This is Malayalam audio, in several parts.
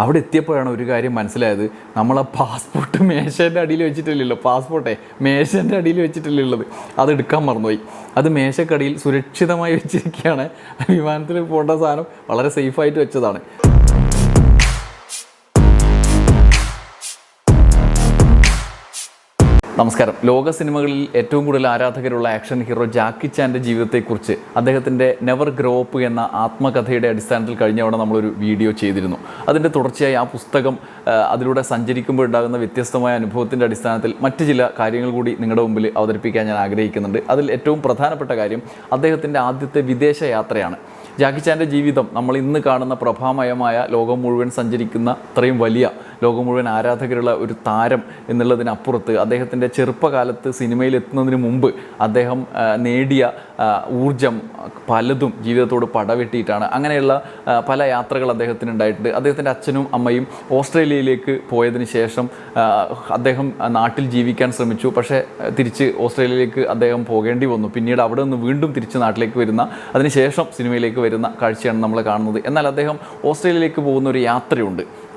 അവിടെ എത്തിയപ്പോഴാണ് ഒരു കാര്യം മനസ്സിലായത്. നമ്മളെ പാസ്പോർട്ട് മേശേന്റെ അടിയിൽ വെച്ചിട്ടില്ലല്ലോ പാസ്പോർട്ടേ മേശേന്റെ അടിയിൽ വെച്ചിട്ടില്ല ഉള്ളത്. അത് എടുക്കാൻ മറന്നുപോയി. അത് മേശക്കടിയിൽ സുരക്ഷിതമായി വെച്ചിരിക്കുകയാണ്. വിമാനത്തിൽ പോകേണ്ട സാധനം വളരെ സേഫായിട്ട് വെച്ചതാണ്. നമസ്കാരം. ലോക സിനിമകളിൽ ഏറ്റവും കൂടുതൽ ആരാധകരുള്ള ആക്ഷൻ ഹീറോ ജാക്കി ചാന്റെ ജീവിതത്തെക്കുറിച്ച് അദ്ദേഹത്തിന്റെ നെവർ ഗ്രോ അപ്പ് എന്ന ആത്മകഥയുടെ അടിസ്ഥാനത്തിൽ കഴിഞ്ഞ തവണ നമ്മളൊരു വീഡിയോ ചെയ്തിരുന്നു. അതിന്റെ തുടർച്ചയായി ആ പുസ്തകം അതിലൂടെ സഞ്ചരിക്കുമ്പോൾ ഉണ്ടാകുന്ന വ്യത്യസ്തമായ അനുഭവത്തിന്റെ അടിസ്ഥാനത്തിൽ മറ്റ് ചില കാര്യങ്ങൾ കൂടി നിങ്ങളുടെ മുമ്പിൽ അവതരിപ്പിക്കാൻ ഞാൻ ആഗ്രഹിക്കുന്നുണ്ട്. അതിൽ ഏറ്റവും പ്രധാനപ്പെട്ട കാര്യം അദ്ദേഹത്തിന്റെ ആദ്യത്തെ വിദേശ യാത്രയാണ് ജാക്കി ചാന്റെ ജീവിതം നമ്മൾ ഇന്ന് കാണുന്ന പ്രഭാമയമായ ലോകം മുഴുവൻ സഞ്ചരിക്കുന്ന അത്രയും വലിയ ലോകം മുഴുവൻ ആരാധകരുള്ള ഒരു താരം എന്നുള്ളതിനപ്പുറത്ത് അദ്ദേഹത്തിന്റെ ചെറുപ്പകാലത്ത് സിനിമയിൽ എത്തുന്നതിന് മുമ്പ് അദ്ദേഹം നേടിയ ഊർജം പലതും ജീവിതത്തോട് പടവെട്ടിയിട്ടാണ്. അങ്ങനെയുള്ള പല യാത്രകൾ അദ്ദേഹത്തിന് ഉണ്ടായിട്ടുണ്ട് അദ്ദേഹത്തിന്റെ അച്ഛനും അമ്മയും ഓസ്ട്രേലിയയിലേക്ക് പോയതിന് ശേഷം അദ്ദേഹം നാട്ടിൽ ജീവിക്കാൻ ശ്രമിച്ചു. പക്ഷേ തിരിച്ച് ഓസ്ട്രേലിയയിലേക്ക് അദ്ദേഹം പോകേണ്ടി വന്നു. പിന്നീട് അവിടെ നിന്ന് വീണ്ടും തിരിച്ച് നാട്ടിലേക്ക് വരുന്ന അതിനുശേഷം സിനിമയിലേക്ക് വരുന്ന കാഴ്ചയാണ് നമ്മൾ കാണുന്നത്. എന്നാൽ അദ്ദേഹം ഓസ്ട്രേലിയയിലേക്ക് പോകുന്ന ഒരു യാത്രയുണ്ട്.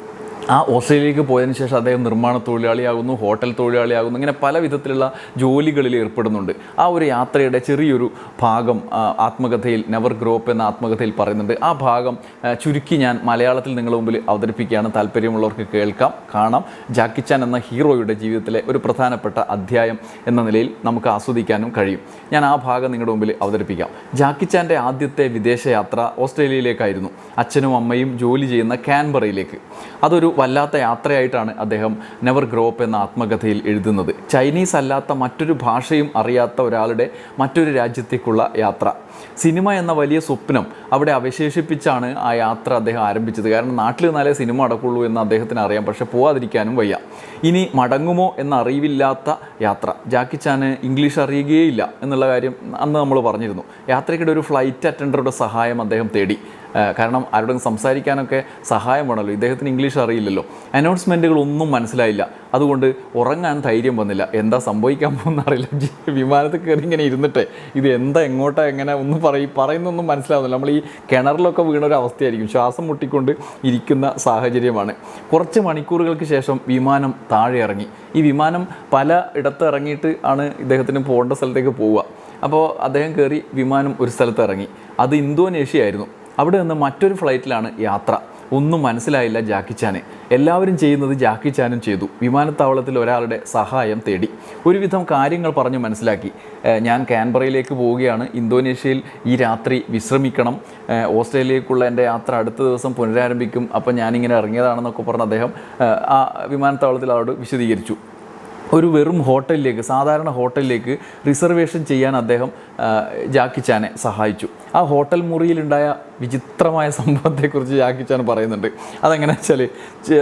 ആ ഓസ്ട്രേലിയയിലേക്ക് പോയതിനു ശേഷം അദ്ദേഹം നിർമ്മാണ തൊഴിലാളിയാകുന്നു ഹോട്ടൽ തൊഴിലാളിയാകുന്നു ഇങ്ങനെ പല വിധത്തിലുള്ള ജോലികളിൽ ഏർപ്പെടുന്നുണ്ട്. ആ ഒരു യാത്രയുടെ ചെറിയൊരു ഭാഗം ആത്മകഥയിൽ നെവർ ഗ്രോപ്പ് എന്ന ആത്മകഥയിൽ പറയുന്നുണ്ട്. ആ ഭാഗം ചുരുക്കി ഞാൻ മലയാളത്തിൽ നിങ്ങളുടെ മുമ്പിൽ അവതരിപ്പിക്കുകയാണ്. താല്പര്യമുള്ളവർക്ക് കേൾക്കാം കാണാം. ജാക്കിച്ചാൻ ചാൻ എന്ന ഹീറോയുടെ ജീവിതത്തിലെ ഒരു പ്രധാനപ്പെട്ട അധ്യായം എന്ന നിലയിൽ നമുക്ക് ആസ്വദിക്കാനും കഴിയും. ഞാൻ ആ ഭാഗം നിങ്ങളുടെ മുമ്പിൽ അവതരിപ്പിക്കാം. ജാക്കിച്ചാന്റെ ആദ്യത്തെ വിദേശയാത്ര ഓസ്ട്രേലിയയിലേക്കായിരുന്നു. അച്ഛനും അമ്മയും ജോലി ചെയ്യുന്ന കാൻബറയിലേക്ക്. അതൊരു വല്ലാത്ത യാത്രയായിട്ടാണ് അദ്ദേഹം നെവർ ഗ്രോ അപ്പ് എന്ന ആത്മകഥയിൽ എഴുതുന്നത്. ചൈനീസ് അല്ലാത്ത മറ്റൊരു ഭാഷയും അറിയാത്ത ഒരാളുടെ മറ്റൊരു രാജ്യത്തേക്കുള്ള യാത്ര. സിനിമ എന്ന വലിയ സ്വപ്നം അവിടെ അവശേഷിപ്പിച്ചാണ് ആ യാത്ര അദ്ദേഹം ആരംഭിച്ചത്. കാരണം നാട്ടിൽ നിന്നാലേ സിനിമ അടക്കുള്ളൂ എന്ന് അദ്ദേഹത്തിന് അറിയാം. പക്ഷേ പോവാതിരിക്കാനും വയ്യ. ഇനി മടങ്ങുമോ എന്ന അറിവില്ലാത്ത യാത്ര. ജാക്കി ചാന് ഇംഗ്ലീഷ് അറിയുകയില്ല എന്നുള്ള കാര്യം അന്ന് നമ്മൾ പറഞ്ഞിരുന്നു. യാത്രയ്ക്കിടെ ഒരു ഫ്ലൈറ്റ് അറ്റൻഡറുടെ സഹായം അദ്ദേഹം തേടി. കാരണം ആരോടും സംസാരിക്കാനൊക്കെ സഹായം വേണമല്ലോ. ഇദ്ദേഹത്തിന് ഇംഗ്ലീഷ് അറിയില്ലല്ലോ. അനൗൺസ്മെന്റുകൾ ഒന്നും മനസ്സിലായില്ല. അതുകൊണ്ട് ഉറങ്ങാൻ ധൈര്യം വന്നില്ല. എന്താ സംഭവിക്കാൻ പോകുന്ന അറിയില്ല വിമാനത്തിൽ കയറി ഇങ്ങനെ ഇരുന്നിട്ട്. ഇത് എന്താ എങ്ങോട്ടാ എങ്ങനെ ഒന്നും പറയും പറയുന്നൊന്നും മനസ്സിലാവുന്നില്ല. നമ്മൾ ഈ കിണറിലൊക്കെ വീണ ഒരു അവസ്ഥയായിരിക്കും. ശ്വാസം മുട്ടിക്കൊണ്ട് ഇരിക്കുന്ന സാഹചര്യമാണ്. കുറച്ച് മണിക്കൂറുകൾക്ക് ശേഷം വിമാനം താഴെ ഇറങ്ങി. ഈ വിമാനം പല ഇടത്ത് ഇറങ്ങിയിട്ട് ആണ് ഇദ്ദേഹത്തിന് പോകേണ്ട സ്ഥലത്തേക്ക് പോവുക. അപ്പോൾ അദ്ദേഹം കയറി വിമാനം ഒരു സ്ഥലത്ത് ഇറങ്ങി. അത് ഇന്തോനേഷ്യ ആയിരുന്നു. അവിടെ നിന്ന് മറ്റൊരു ഫ്ലൈറ്റിലാണ് യാത്ര. ഒന്നും മനസ്സിലായില്ല ജാക്കി ചാന്. എല്ലാവരും ചെയ്യുന്നത് ജാക്കി ചാനും ചെയ്തു. വിമാനത്താവളത്തിൽ ഒരാളുടെ സഹായം തേടി. ഒരുവിധം കാര്യങ്ങൾ പറഞ്ഞ് മനസ്സിലാക്കി. ഞാൻ കാൻബറയിലേക്ക് പോവുകയാണ്. ഇന്തോനേഷ്യയിൽ ഈ രാത്രി വിശ്രമിക്കണം. ഓസ്ട്രേലിയയിലേക്കുള്ള എന്റെ യാത്ര അടുത്ത ദിവസം പുനരാരംഭിക്കും. അപ്പോൾ ഞാനിങ്ങനെ ഇറങ്ങിയതാണെന്നൊക്കെ പറഞ്ഞ് അദ്ദേഹം ആ വിമാനത്താവളത്തിൽ അവരോട് വിശദീകരിച്ചു. ഒരു വെറും ഹോട്ടലിലേക്ക് സാധാരണ ഹോട്ടലിലേക്ക് റിസർവേഷൻ ചെയ്യാൻ അദ്ദേഹം ജാക്കി ചാനെ സഹായിച്ചു. ആ ഹോട്ടൽ മുറിയിലുണ്ടായ വിചിത്രമായ സംഭവത്തെക്കുറിച്ച് ജാക്കിച്ചാണ് പറയുന്നുണ്ട്. അതെങ്ങനെ വെച്ചാൽ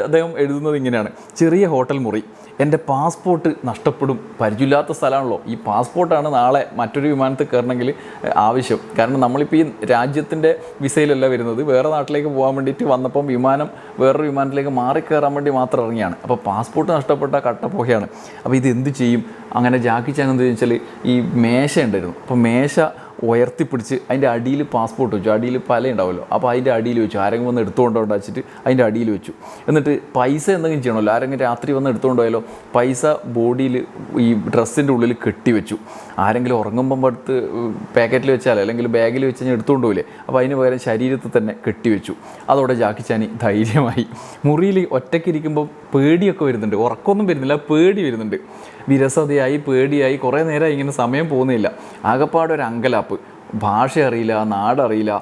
അദ്ദേഹം എഴുതുന്നത് ഇങ്ങനെയാണ്. ചെറിയ ഹോട്ടൽ മുറി. എന്റെ പാസ്പോർട്ട് നഷ്ടപ്പെടും. പരിചയമില്ലാത്ത സ്ഥലമാണല്ലോ. ഈ പാസ്പോർട്ടാണ് നാളെ മറ്റൊരു വിമാനത്തിൽ കയറണമെങ്കിൽ ആവശ്യം. കാരണം നമ്മളിപ്പോൾ ഈ രാജ്യത്തിന്റെ വിസയിലല്ല വരുന്നത്. വേറെ നാട്ടിലേക്ക് പോകാൻ വേണ്ടിയിട്ട് വന്നപ്പം വിമാനം വേറൊരു വിമാനത്തിലേക്ക് മാറി കയറാൻ വേണ്ടി മാത്രം ഇറങ്ങിയാണ്. അപ്പോൾ പാസ്പോർട്ട് നഷ്ടപ്പെട്ട കട്ടപ്പോഹയാണ് അപ്പോൾ ഇത് എന്ത് ചെയ്യും? അങ്ങനെ ജാക്കി ചാൻ എന്ത് വെച്ചാൽ ഈ മേശ ഉണ്ടായിരുന്നു. അപ്പോൾ മേശ ഉയർത്തിപ്പിടിച്ച് അതിന്റെ അടിയിൽ പാസ്പോർട്ട് വെച്ചു. അടിയിൽ പല ഉണ്ടാവുമല്ലോ. അപ്പോൾ അതിന്റെ അടിയിൽ വെച്ചു. ആരെങ്കിലും വന്ന് എടുത്തുകൊണ്ടോ ഉണ്ടാച്ചിട്ട് അതിന്റെ അടിയിൽ വെച്ചു. എന്നിട്ട് പൈസ എന്തെങ്കിലും ചെയ്യണമല്ലോ. ആരെങ്കിലും രാത്രി വന്ന് എടുത്തുകൊണ്ടോയാലോ പൈസ ബോഡിയിൽ ഈ ഡ്രസ്സിന്റെ ഉള്ളിൽ കെട്ടി വെച്ചു. ആരെങ്കിലും ഉറങ്ങുമ്പം എടുത്ത് പാക്കറ്റിൽ വെച്ചാലോ അല്ലെങ്കിൽ ബാഗിൽ വെച്ച് കഴിഞ്ഞാൽ എടുത്തുകൊണ്ട് പോയില്ലേ അപ്പോൾ അതിന് പകരം ശരീരത്തിൽ തന്നെ കെട്ടിവെച്ചു അതോടെ ജാക്കിച്ചാനി ധൈര്യമായി. മുറിയിൽ ഒറ്റയ്ക്കിരിക്കുമ്പോൾ പേടിയൊക്കെ വരുന്നുണ്ട്. ഉറക്കമൊന്നും വരുന്നില്ല. പേടി വരുന്നുണ്ട്. വിരസതയായി പേടിയായി കുറേ നേരം ഇങ്ങനെ സമയം പോകുന്നില്ല. ആകപ്പാടെ ഒരു അങ്കലാപ്പ്. ഭാഷ അറിയില്ല നാടറിയില്ല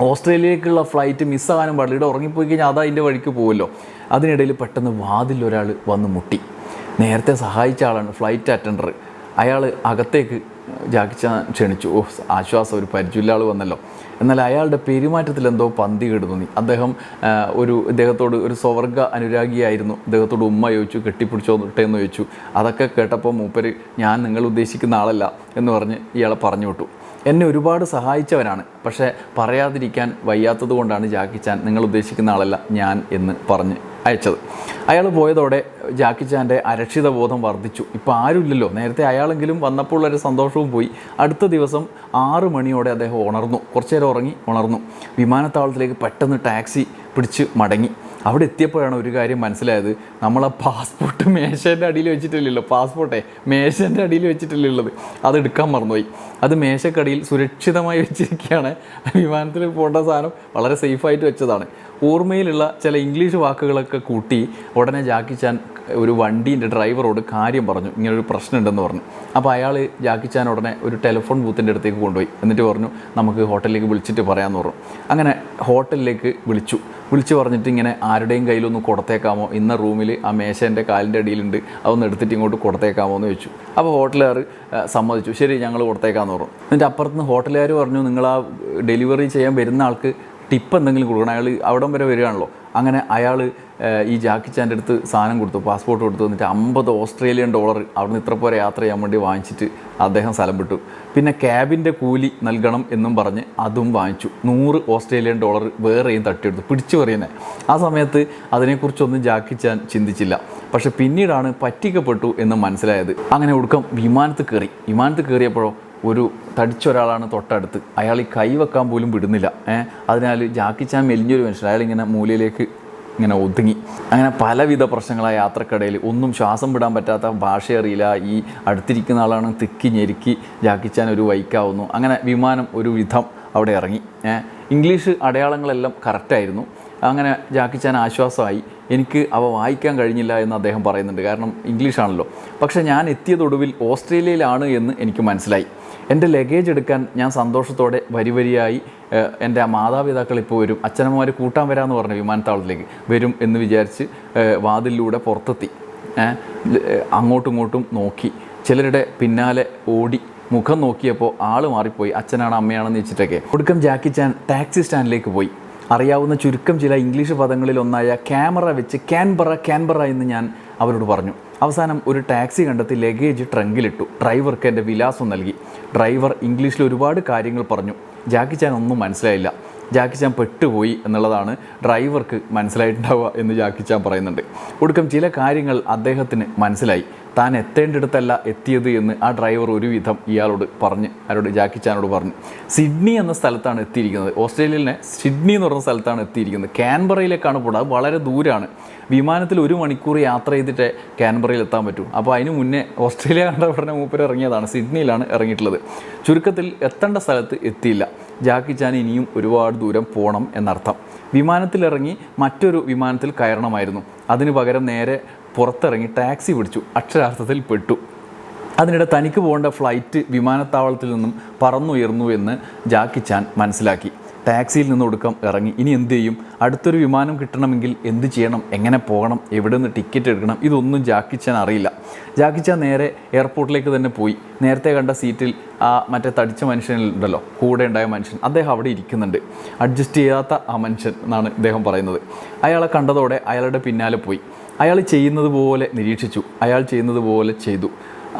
ഓസ്ട്രേലിയയിലേക്കുള്ള ഫ്ലൈറ്റ് മിസ്സാകാനും പാടില്ല. ഇവിടെ ഉറങ്ങിപ്പോയി കഴിഞ്ഞാൽ അത് അതിന്റെ വഴിക്ക് പോകുമല്ലോ അതിനിടയിൽ പെട്ടെന്ന് വാതിൽ ഒരാൾ വന്ന് മുട്ടി. നേരത്തെ സഹായിച്ച ആളാണ് ഫ്ലൈറ്റ് അറ്റൻഡർ. അയാൾ അകത്തേക്ക് ജാക്കിച്ച ക്ഷണിച്ചു. ഓ ആശ്വാസം ഒരു പരിചയമില്ല ആൾ വന്നല്ലോ. എന്നാൽ അയാളുടെ പെരുമാറ്റത്തിൽ എന്തോ പന്തി കേട് തോന്നി അദ്ദേഹം ഒരു ഇദ്ദേഹത്തോട് ഒരു സ്വർഗ അനുരാഗിയായിരുന്നു. ഇദ്ദേഹത്തോട് ഉമ്മ ചോദിച്ചു കെട്ടിപ്പിടിച്ചോട്ടെ എന്ന് ചോദിച്ചു. അതൊക്കെ കേട്ടപ്പോൾ മൂപ്പര് ഞാൻ നിങ്ങൾ ഉദ്ദേശിക്കുന്ന ആളല്ല എന്ന് പറഞ്ഞ് ഇയാളെ പറഞ്ഞു വിട്ടു. എന്നെ ഒരുപാട് സഹായിച്ചവനാണ്. പക്ഷേ പറയാതിരിക്കാൻ വയ്യാത്തത് കൊണ്ടാണ് ജാക്കി ചാൻ നിങ്ങൾ ഉദ്ദേശിക്കുന്ന ആളല്ല ഞാൻ എന്ന് പറഞ്ഞ് അയച്ചത്. അയാൾ പോയതോടെ ജാക്കി ചാന്റെ അരക്ഷിത ബോധം വർദ്ധിച്ചു. ഇപ്പോൾ ആരുമില്ലല്ലോ. നേരത്തെ അയാളെങ്കിലും വന്നപ്പോൾ ഒരു സന്തോഷവും പോയി. അടുത്ത ദിവസം ആറ് മണിയോടെ അദ്ദേഹം ഉണർന്നു. കുറച്ചു നേരം ഉറങ്ങി ഉണർന്നു. വിമാനത്താവളത്തിലേക്ക് പെട്ടെന്ന് ടാക്സി പിടിച്ച് മടങ്ങി. അവിടെ എത്തിയപ്പോഴാണ് ഒരു കാര്യം മനസ്സിലായത്. നമ്മളെ പാസ്പോർട്ട് മേശേന്റെ അടിയിൽ വെച്ചിട്ടില്ലല്ലോ പാസ്പോർട്ടേ മേശേന്റെ അടിയിൽ വെച്ചിട്ടില്ല ഉള്ളത്. അത് എടുക്കാൻ മറന്നുപോയി. അത് മേശക്കടിയിൽ സുരക്ഷിതമായി വെച്ചിരിക്കുകയാണ്. വിമാനത്തിൽ പോകേണ്ട സാധനം വളരെ സേഫായിട്ട് വെച്ചതാണ്. ഓർമ്മയിലുള്ള ചില ഇംഗ്ലീഷ് വാക്കുകളൊക്കെ കൂട്ടി ഉടനെ ജാക്കി ചാൻ ഒരു വണ്ടീന്റെ ഡ്രൈവറോട് കാര്യം പറഞ്ഞു. ഇങ്ങനൊരു പ്രശ്നമുണ്ടെന്ന് പറഞ്ഞു. അപ്പോൾ അയാൾ ജാക്കി ചാൻ ഉടനെ ഒരു ടെലിഫോൺ ബൂത്തിന്റെ അടുത്തേക്ക് കൊണ്ടുപോയി. എന്നിട്ട് പറഞ്ഞു നമുക്ക് ഹോട്ടലിലേക്ക് വിളിച്ചിട്ട് പറയാമെന്ന് പറഞ്ഞു. അങ്ങനെ ഹോട്ടലിലേക്ക് വിളിച്ചു. വിളിച്ചു പറഞ്ഞിട്ട് ഇങ്ങനെ ആരുടെയും കയ്യിലൊന്ന് കൊടുത്തേക്കാമോ? ഇന്ന റൂമിൽ ആ മേശേന്റെ കാലിന്റെ അടിയിലുണ്ട്. അതൊന്ന് എടുത്തിട്ട് ഇങ്ങോട്ട് കൊടുത്തേക്കാമോ എന്ന് ചോദിച്ചു. അപ്പോൾ ഹോട്ടലുകാർ സമ്മതിച്ചു. ശരി ഞങ്ങൾ കൊടുത്തേക്കാന്ന് പറഞ്ഞു. എന്നിട്ട് അപ്പുറത്തുനിന്ന് ഹോട്ടലുകാർ പറഞ്ഞു നിങ്ങൾ ആ ഡെലിവറി ചെയ്യാൻ വരുന്ന ആൾക്ക് ടിപ്പ് എന്തെങ്കിലും കൊടുക്കണം. അയാൾ അവിടം വരെ വരികയാണല്ലോ. അങ്ങനെ അയാൾ ഈ ജാക്കി ചാന്റെ അടുത്ത് സാധനം കൊടുത്തു പാസ്പോർട്ട് കൊടുത്തു എന്നിട്ട് അമ്പത് ഓസ്ട്രേലിയൻ ഡോളർ അവിടുന്ന് ഇത്ര പോരെ യാത്ര ചെയ്യാൻ വേണ്ടി വാങ്ങിച്ചിട്ട് അദ്ദേഹം സ്ഥലം വിട്ടു. പിന്നെ ക്യാബിന്റെ കൂലി നൽകണം എന്നും പറഞ്ഞ് അതും വാങ്ങിച്ചു. നൂറ് ഓസ്ട്രേലിയൻ ഡോളർ വേറെയും തട്ടിയെടുത്തു. പിടിച്ചു പറയുന്നത് ആ സമയത്ത് അതിനെക്കുറിച്ചൊന്നും ജാക്കി ചാൻ ചിന്തിച്ചില്ല. പക്ഷെ പിന്നീടാണ് പറ്റിക്കപ്പെട്ടു എന്ന് മനസ്സിലായത്. അങ്ങനെ ഒടുക്കം വിമാനത്ത് കയറി. വിമാനത്ത് കയറിയപ്പോഴോ ഒരു തടിച്ച ഒരാളാണ് തൊട്ടടുത്ത്. അയാൾ ഈ കൈ വെക്കാൻ പോലും വിടുന്നില്ല. ഏഹ് അതിനാൽ ജാക്കി ചാൻ മെലിഞ്ഞൊരു മനുഷ്യൻ. അയാൾ ഇങ്ങനെ മൂലയിലേക്ക് ഇങ്ങനെ ഒതുങ്ങി. അങ്ങനെ പലവിധ പ്രശ്നങ്ങളായ യാത്രക്കിടയിൽ. ഒന്നും ശ്വാസം വിടാൻ പറ്റാത്ത ഭാഷ അറിയില്ല. ഈ അടുത്തിരിക്കുന്ന ആളാണ് തിക്കി ഞെരുക്കി ജാക്കിച്ചാൻ ഒരു വൈക്കാവുന്നു. അങ്ങനെ വിമാനം ഒരു വിധം അവിടെ ഇറങ്ങി. ഇംഗ്ലീഷ് അടയാളങ്ങളെല്ലാം കറക്റ്റായിരുന്നു അങ്ങനെ ജാക്കിച്ചാൻ ആശ്വാസമായി. എനിക്ക് അവ വായിക്കാൻ കഴിഞ്ഞില്ല എന്ന് അദ്ദേഹം പറയുന്നുണ്ട്. കാരണം ഇംഗ്ലീഷാണല്ലോ പക്ഷേ ഞാൻ എത്തിയതൊടുവിൽ ഓസ്ട്രേലിയയിലാണ് എന്ന് എനിക്ക് മനസ്സിലായി. എന്റെ ലഗേജ് എടുക്കാൻ ഞാൻ സന്തോഷത്തോടെ വരി വരിയായി എന്റെ മാതാപിതാക്കൾ ഇപ്പോൾ വരും. അച്ഛനമ്മമാർ കൂട്ടാൻ വരാമെന്ന് പറഞ്ഞു വിമാനത്താവളത്തിലേക്ക്. വരും എന്ന് വിചാരിച്ച് വാതിലിലൂടെ പുറത്തെത്തി. അങ്ങോട്ടും ഇങ്ങോട്ടും നോക്കി. ചിലരുടെ പിന്നാലെ ഓടി മുഖം നോക്കിയപ്പോൾ ആൾ മാറിപ്പോയി. അച്ഛനാണ് അമ്മയാണെന്ന് വെച്ചിട്ടൊക്കെ. ഒടുക്കം ജാക്കി ചാൻ ടാക്സി സ്റ്റാൻഡിലേക്ക് പോയി. അറിയാവുന്ന ചുരുക്കം ചില ഇംഗ്ലീഷ് പദങ്ങളിൽ ഒന്നായ ക്യാമറ വെച്ച് ക്യാൻബറ ക്യാൻബറ എന്ന് ഞാൻ അവരോട് പറഞ്ഞു. അവസാനം ഒരു ടാക്സി കണ്ടെത്തി ലഗേജ് ട്രങ്കിലിട്ടു. ഡ്രൈവർക്ക് എന്റെ വിലാസം നൽകി. ഡ്രൈവർ ഇംഗ്ലീഷിൽ ഒരുപാട് കാര്യങ്ങൾ പറഞ്ഞു. ജാക്കി ചാൻ ഒന്നും മനസ്സിലായില്ല. ജാക്കി ചാൻ പെട്ടുപോയി എന്നുള്ളതാണ് ഡ്രൈവർക്ക് മനസ്സിലായിട്ടുണ്ടാവുക എന്ന് ജാക്കി ചാൻ പറയുന്നുണ്ട്. ഒടുക്കം ചില കാര്യങ്ങൾ അദ്ദേഹത്തിന് മനസ്സിലായി. താൻ എത്തേണ്ടിടത്തല്ല എത്തിയത് എന്ന് ആ ഡ്രൈവർ ഒരുവിധം ഇയാളോട് പറഞ്ഞ് ആരോട് ജാക്കി ചാനോട് പറഞ്ഞു. സിഡ്നി എന്ന സ്ഥലത്താണ് എത്തിയിരിക്കുന്നത്. ഓസ്ട്രേലിയയിലെ സിഡ്നി എന്ന് പറഞ്ഞ സ്ഥലത്താണ് എത്തിയിരിക്കുന്നത്. ക്യാൻബറയിലേക്കാണ് പോകുന്നത് അത് വളരെ ദൂരമാണ് വിമാനത്തിൽ ഒരു മണിക്കൂർ യാത്ര ചെയ്തിട്ട് ക്യാൻബറയിൽ എത്താൻ പറ്റൂ. അപ്പോൾ അതിന് മുന്നേ ഓസ്ട്രേലിയ കണ്ട ഉടനെ മൂപ്പർ ഇറങ്ങിയതാണ്. സിഡ്നിയിലാണ് ഇറങ്ങിയിട്ടുള്ളത്. ചുരുക്കത്തിൽ എത്തേണ്ട സ്ഥലത്ത് എത്തിയില്ല. ജാക്കി ചാൻ ഇനിയും ഒരുപാട് ദൂരം പോകണം എന്നർത്ഥം. വിമാനത്തിലിറങ്ങി മറ്റൊരു വിമാനത്തിൽ കയറണമായിരുന്നു. അതിനു പകരം നേരെ പുറത്തിറങ്ങി ടാക്സി പിടിച്ചു. അക്ഷരാർത്ഥത്തിൽ പെട്ടു. അതിനിടെ തനിക്ക് പോകേണ്ട ഫ്ലൈറ്റ് വിമാനത്താവളത്തിൽ നിന്നും പറന്നുയർന്നു എന്ന് ജാക്കി ചാൻ മനസ്സിലാക്കി. ടാക്സിയിൽ നിന്ന് ഒടുക്കം ഇറങ്ങി. ഇനി എന്ത് ചെയ്യും? അടുത്തൊരു വിമാനം കിട്ടണമെങ്കിൽ എന്ത് ചെയ്യണം? എങ്ങനെ പോകണം? എവിടെ നിന്ന് ടിക്കറ്റ് എടുക്കണം? ഇതൊന്നും ജാക്കി ചാൻ അറിയില്ല. ജാക്കി ചാൻ നേരെ എയർപോർട്ടിലേക്ക് തന്നെ പോയി. നേരത്തെ കണ്ട സീറ്റിൽ ആ മറ്റേ തടിച്ച മനുഷ്യനുണ്ടല്ലോ കൂടെ ഉണ്ടായ മനുഷ്യൻ. അദ്ദേഹം അവിടെ ഇരിക്കുന്നുണ്ട്. അഡ്ജസ്റ്റ് ചെയ്യാത്ത ആ മനുഷ്യൻ എന്നാണ് ഇദ്ദേഹം പറയുന്നത്. അയാളെ കണ്ടതോടെ അയാളുടെ പിന്നാലെ പോയി. അയാൾ ചെയ്യുന്നത് പോലെ നിരീക്ഷിച്ചു. അയാൾ ചെയ്യുന്നത് പോലെ ചെയ്തു.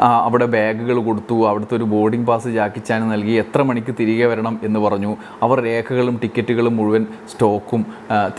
അവിടെ ബാഗുകൾ കൊടുത്തു അവിടുത്തെ ഒരു ബോർഡിംഗ് പാസ് ജാക്കിച്ചാൻ നൽകി എത്ര മണിക്ക് തിരികെ വരണം എന്ന് പറഞ്ഞു. അവർ രേഖകളും ടിക്കറ്റുകളും മുഴുവൻ സ്റ്റോക്കും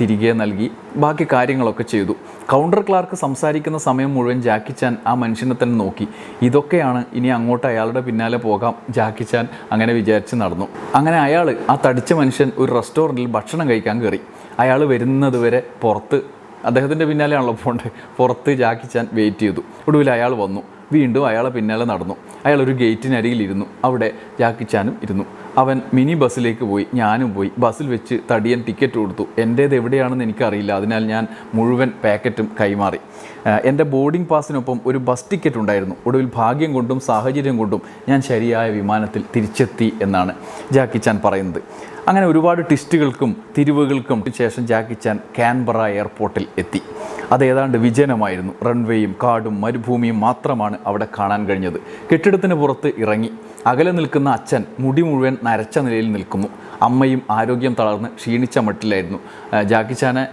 തിരികെ നൽകി ബാക്കി കാര്യങ്ങളൊക്കെ ചെയ്തു. കൗണ്ടർ ക്ലാർക്ക് സംസാരിക്കുന്ന സമയം മുഴുവൻ ജാക്കിച്ചാൻ ആ മനുഷ്യനെ തന്നെ നോക്കി. ഇതൊക്കെയാണ് ഇനി അങ്ങോട്ട് അയാളുടെ പിന്നാലെ പോകാം ജാക്കിച്ചാൻ അങ്ങനെ വിചാരിച്ച് നടന്നു. അങ്ങനെ അയാൾ ആ തടിച്ച മനുഷ്യൻ ഒരു റെസ്റ്റോറന്റിൽ ഭക്ഷണം കഴിക്കാൻ കയറി. അയാൾ വരുന്നത് വരെ പുറത്ത് അദ്ദേഹത്തിന്റെ പിന്നാലെയാണല്ലോ പോകേണ്ടത് പുറത്ത് ജാക്കിച്ചാൻ വെയിറ്റ് ചെയ്തു. ഒടുവിൽ അയാൾ വന്നു. വീണ്ടും അയാളെ പിന്നാലെ നടന്നു. അയാൾ ഒരു ഗേറ്റിനരികിൽ ഇരുന്നു അവിടെ ജാക്കിച്ചാനും ഇരുന്നു. അവൻ മിനി ബസ്സിലേക്ക് പോയി. ഞാനും പോയി. ബസ്സിൽ വെച്ച് തടിയൻ ടിക്കറ്റ് കൊടുത്തു. എന്റേത് എവിടെയാണെന്ന് എനിക്കറിയില്ല. അതിനാൽ ഞാൻ മുഴുവൻ പാക്കറ്റും കൈമാറി. എന്റെ ബോർഡിംഗ് പാസിനൊപ്പം ഒരു ബസ് ടിക്കറ്റ് ഉണ്ടായിരുന്നു. ഒടുവിൽ ഭാഗ്യം കൊണ്ടും സാഹചര്യം കൊണ്ടും ഞാൻ ശരിയായ വിമാനത്തിൽ തിരിച്ചെത്തി എന്നാണ് ജാക്കിച്ചാൻ പറയുന്നത്. അങ്ങനെ ഒരുപാട് ട്വിസ്റ്റുകൾക്കും തിരിവുകൾക്കും ശേഷം ജാക്കിച്ചാൻ കാൻബറ എയർപോർട്ടിൽ എത്തി. അത് ഏതാണ്ട് വിജനമായിരുന്നു. റൺവേയും കാടും മരുഭൂമിയും മാത്രമാണ് അവിടെ കാണാൻ കഴിഞ്ഞത്. കെട്ടിടത്തിന് പുറത്ത് ഇറങ്ങി. അകലെ നിൽക്കുന്ന അച്ഛൻ മുടി മുഴുവൻ നരച്ച നിലയിൽ നിൽക്കുന്നു. അമ്മയും ആരോഗ്യം തളർന്ന് ക്ഷീണിച്ച മട്ടിലായിരുന്നു. ജാക്കിച്ചാനെ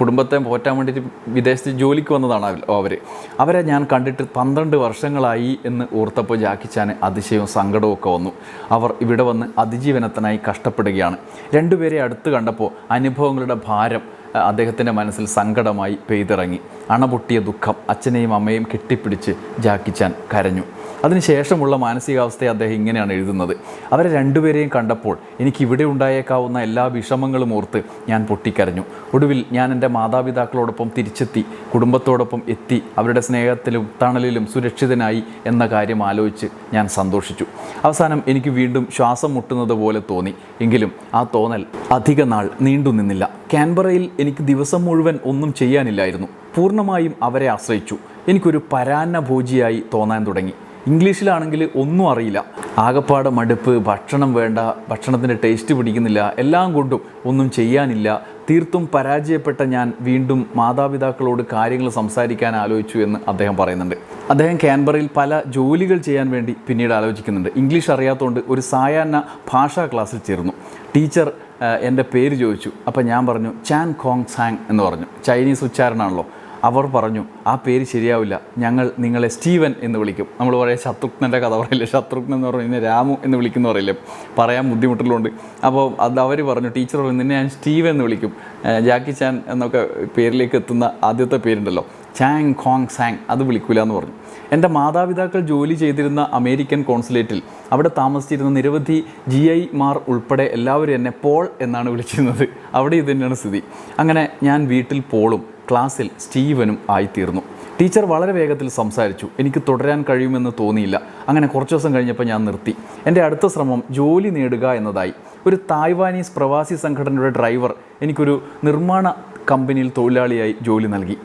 കുടുംബത്തെ പോറ്റാൻ വേണ്ടിയിട്ട് വിദേശത്ത് ജോലിക്ക് വന്നതാണ് അവർ അവരെ. ഞാൻ കണ്ടിട്ട് പന്ത്രണ്ട് വർഷങ്ങളായി എന്ന് ഓർത്തപ്പോൾ ജാക്കിച്ചാന് അതിശയവും സങ്കടവും വന്നു. അവർ ഇവിടെ വന്ന് അതിജീവനത്തിനായി കഷ്ടപ്പെടുകയാണ്. രണ്ടുപേരെ അടുത്ത് കണ്ടപ്പോൾ അനുഭവങ്ങളുടെ ഭാരം അദ്ദേഹത്തിന്റെ മനസ്സിൽ സങ്കടമായി പെയ്തിറങ്ങി. അണപൊട്ടിയ ദുഃഖം അച്ഛനെയും അമ്മയും കെട്ടിപ്പിടിച്ച് ജാക്കിച്ചാൻ കരഞ്ഞു. അതിനുശേഷമുള്ള മാനസികാവസ്ഥയെ അദ്ദേഹം ഇങ്ങനെയാണ് എഴുതുന്നത്. അവരെ രണ്ടുപേരെയും കണ്ടപ്പോൾ എനിക്ക് ഇവിടെ ഉണ്ടായേക്കാവുന്ന എല്ലാ വിഷമങ്ങളും ഓർത്ത് ഞാൻ പൊട്ടിക്കരഞ്ഞു. ഒടുവിൽ ഞാൻ എന്റെ മാതാപിതാക്കളോടൊപ്പം തിരിച്ചെത്തി കുടുംബത്തോടൊപ്പം എത്തി അവരുടെ സ്നേഹത്തിലും തണലിലും സുരക്ഷിതനായി എന്ന കാര്യം ആലോചിച്ച് ഞാൻ സന്തോഷിച്ചു. അവസാനം എനിക്ക് വീണ്ടും ശ്വാസം മുട്ടുന്നത് പോലെ തോന്നി. എങ്കിലും ആ തോന്നൽ അധിക നാൾ നീണ്ടു നിന്നില്ല. ക്യാൻബറയിൽ എനിക്ക് ദിവസം മുഴുവൻ ഒന്നും ചെയ്യാനില്ലായിരുന്നു. പൂർണമായും അവരെ ആശ്രയിച്ചു. എനിക്കൊരു പരാന്ന ഭോജിയായി തോന്നാൻ തുടങ്ങി. ഇംഗ്ലീഷിലാണെങ്കിൽ ഒന്നും അറിയില്ല. ആകപ്പാട് മടുപ്പ് ഭക്ഷണം വേണ്ട ഭക്ഷണത്തിന്റെ ടേസ്റ്റ് പിടിക്കുന്നില്ല എല്ലാം കൊണ്ടും ഒന്നും ചെയ്യാനില്ല. തീർത്തും പരാജയപ്പെട്ട ഞാൻ വീണ്ടും മാതാപിതാക്കളോട് കാര്യങ്ങൾ സംസാരിക്കാൻ ആലോചിച്ചു എന്ന് അദ്ദേഹം പറയുന്നുണ്ട്. അദ്ദേഹം ക്യാൻബറയിൽ പല ജോലികൾ ചെയ്യാൻ വേണ്ടി പിന്നീട് ആലോചിക്കുന്നുണ്ട്. ഇംഗ്ലീഷ് അറിയാത്തതുകൊണ്ട് ഒരു സായാഹ്ന ഭാഷാ ക്ലാസ്സിൽ ചേർന്നു. ടീച്ചർ എന്റെ പേര് ചോദിച്ചു. അപ്പോൾ ഞാൻ പറഞ്ഞു ചാൻ കോങ് സാങ് എന്ന് പറഞ്ഞു. ചൈനീസ് ഉച്ചാരണമാണല്ലോ. അവർ പറഞ്ഞു ആ പേര് ശരിയാവില്ല. ഞങ്ങൾ നിങ്ങളെ സ്റ്റീവൻ എന്ന് വിളിക്കും. നമ്മൾ പറയാം ശത്രുഘ്നന്റെ കഥ പറയില്ലേ? ശത്രുഘ്നൻ എന്ന് പറഞ്ഞു കഴിഞ്ഞാൽ രാമു എന്ന് വിളിക്കുന്ന പറയില്ലേ? പറയാൻ ബുദ്ധിമുട്ടുള്ളതുകൊണ്ട് അപ്പോൾ അത് അവർ പറഞ്ഞു ടീച്ചർ പറഞ്ഞു നിന്നെ ഞാൻ സ്റ്റീവൻ എന്ന് വിളിക്കും. ജാക്കി ചാൻ എന്നൊക്കെ പേരിലേക്ക് എത്തുന്ന ആദ്യത്തെ പേരുണ്ടല്ലോ ചാങ് ഖോങ് സാങ് അത് വിളിക്കൂല എന്ന് പറഞ്ഞു. എന്റെ മാതാപിതാക്കൾ ജോലി ചെയ്തിരുന്ന അമേരിക്കൻ കോൺസുലേറ്റിൽ അവിടെ താമസിച്ചിരുന്ന നിരവധി ജി ഐ മാർ ഉൾപ്പെടെ എല്ലാവരും എന്നെ പോൾ എന്നാണ് വിളിച്ചിരുന്നത്. അവിടെ ഇത് തന്നെയാണ് സ്ഥിതി. അങ്ങനെ ഞാൻ വീട്ടിൽ പോളും. ക്ലാസ്സിൽ സ്റ്റീവനും ആയിത്തീർന്നു. ടീച്ചർ വളരെ വേഗത്തിൽ സംസാരിച്ചു. എനിക്ക് തുടരാൻ കഴിയുമെന്ന് തോന്നിയില്ല. അങ്ങനെ കുറച്ച് ദിവസം കഴിഞ്ഞപ്പോൾ ഞാൻ നിർത്തി. എന്റെ അടുത്ത ശ്രമം ജോലി നേടുക എന്നതായി. ഒരു തായ്വാനീസ് പ്രവാസി സംഘടനയുടെ ഡ്രൈവർ എനിക്കൊരു നിർമ്മാണ കമ്പനിയിൽ തൊഴിലാളിയായി ജോലി നൽകി.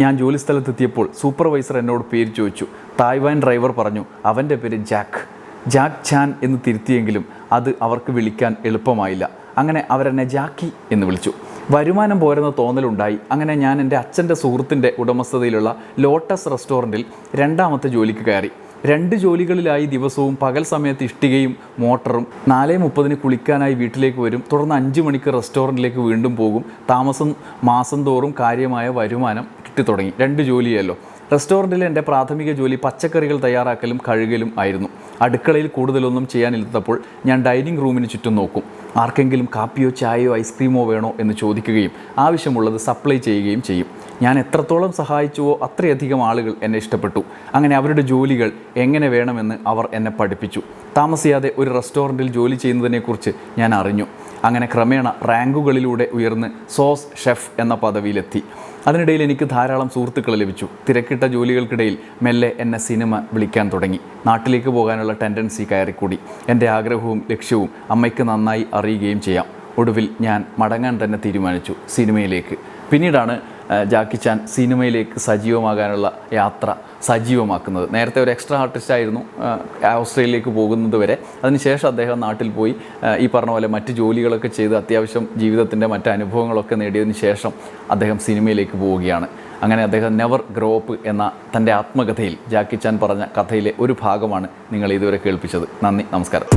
ഞാൻ ജോലി സ്ഥലത്തെത്തിയപ്പോൾ സൂപ്പർവൈസർ എന്നോട് പേര് ചോദിച്ചു. തായ്വാൻ ഡ്രൈവർ പറഞ്ഞു അവന്റെ പേര് ജാക്ക്. ജാക്ക് ചാൻ എന്ന് തിരുത്തിയെങ്കിലും അത് അവർക്ക് വിളിക്കാൻ എളുപ്പമായില്ല. അങ്ങനെ അവരെന്നെ ജാക്കി എന്ന് വിളിച്ചു. വരുമാനം പോരെന്ന തോന്നലുണ്ടായി. അങ്ങനെ ഞാൻ എന്റെ അച്ഛന്റെ സുഹൃത്തിന്റെ ഉടമസ്ഥതയിലുള്ള ലോട്ടസ് റെസ്റ്റോറന്റിൽ രണ്ടാമത്തെ ജോലിക്ക് കയറി. രണ്ട് ജോലികളിലായി ദിവസവും പകൽ സമയത്ത് ഇഷ്ടികയും മോട്ടറും നാല് മുപ്പതിന് കുളിക്കാനായി വീട്ടിലേക്ക് വരും. തുടർന്ന് അഞ്ച് മണിക്ക് റെസ്റ്റോറന്റിലേക്ക് വീണ്ടും പോകും. താമസം മാസം തോറും കാര്യമായ വരുമാനം കിട്ടിത്തുടങ്ങി. രണ്ട് ജോലിയല്ലോ. റെസ്റ്റോറന്റിലെ എന്റെ പ്രാഥമിക ജോലി പച്ചക്കറികൾ തയ്യാറാക്കലും കഴുകലും ആയിരുന്നു. അടുക്കളയിൽ കൂടുതലൊന്നും ചെയ്യാനില്ലാത്തപ്പോൾ ഞാൻ ഡൈനിങ് റൂമിന് ചുറ്റും നോക്കും. ആർക്കെങ്കിലും കാപ്പിയോ ചായയോ ഐസ്ക്രീമോ വേണോ എന്ന് ചോദിക്കുകയും ആവശ്യമുള്ളത് സപ്ലൈ ചെയ്യുകയും ചെയ്യും. ഞാൻ എത്രത്തോളം സഹായിച്ചുവോ അത്രയധികം ആളുകൾ എന്നെ ഇഷ്ടപ്പെട്ടു. അങ്ങനെ അവരുടെ ജോലികൾ എങ്ങനെ വേണമെന്ന് അവർ എന്നെ പഠിപ്പിച്ചു. താമസിയാതെ ഒരു റെസ്റ്റോറന്റിൽ ജോലി ചെയ്യുന്നതിനെക്കുറിച്ച് ഞാൻ അറിഞ്ഞു. അങ്ങനെ ക്രമേണ റാങ്കുകളിലൂടെ ഉയർന്ന് സോസ് ഷെഫ് എന്ന പദവിയിലെത്തി. അതിനിടയിൽ എനിക്ക് ധാരാളം സുഹൃത്തുക്കൾ ലഭിച്ചു. തിരക്കിട്ട ജോലികൾക്കിടയിൽ മെല്ലെ എന്നെ സിനിമ വിളിക്കാൻ തുടങ്ങി. നാട്ടിലേക്ക് പോകാനുള്ള ടെൻഡൻസി കയറിക്കൂടി. എന്റെ ആഗ്രഹവും ലക്ഷ്യവും അമ്മയ്ക്ക് നന്നായി അറിയുകയും ചെയ്യാം. ഒടുവിൽ ഞാൻ മടങ്ങാൻ തന്നെ തീരുമാനിച്ചു സിനിമയിലേക്ക്. പിന്നീടാണ് ജാക്കി ചാൻ സിനിമയിലേക്ക് സജീവമാകാനുള്ള യാത്ര സജീവമാക്കുന്നത്. നേരത്തെ ഒരു എക്സ്ട്രാ ആർട്ടിസ്റ്റ് ആയിരുന്നു ഓസ്ട്രേലിയയിലേക്ക് പോകുന്നത് വരെ. അതിനുശേഷം അദ്ദേഹം നാട്ടിൽ പോയി ഈ പറഞ്ഞ പോലെ മറ്റ് ജോലികളൊക്കെ ചെയ്ത് അത്യാവശ്യം ജീവിതത്തിന്റെ മറ്റ് അനുഭവങ്ങളൊക്കെ നേടിയതിന് ശേഷം അദ്ദേഹം സിനിമയിലേക്ക് പോവുകയാണ്. അങ്ങനെ അദ്ദേഹം നെവർ ഗ്രോ അപ്പ് എന്ന തന്റെ ആത്മകഥയിൽ ജാക്കി ചാൻ പറഞ്ഞ കഥയിലെ ഒരു ഭാഗമാണ് നിങ്ങൾ ഇതുവരെ കേൾപ്പിച്ചത്. നന്ദി നമസ്കാരം.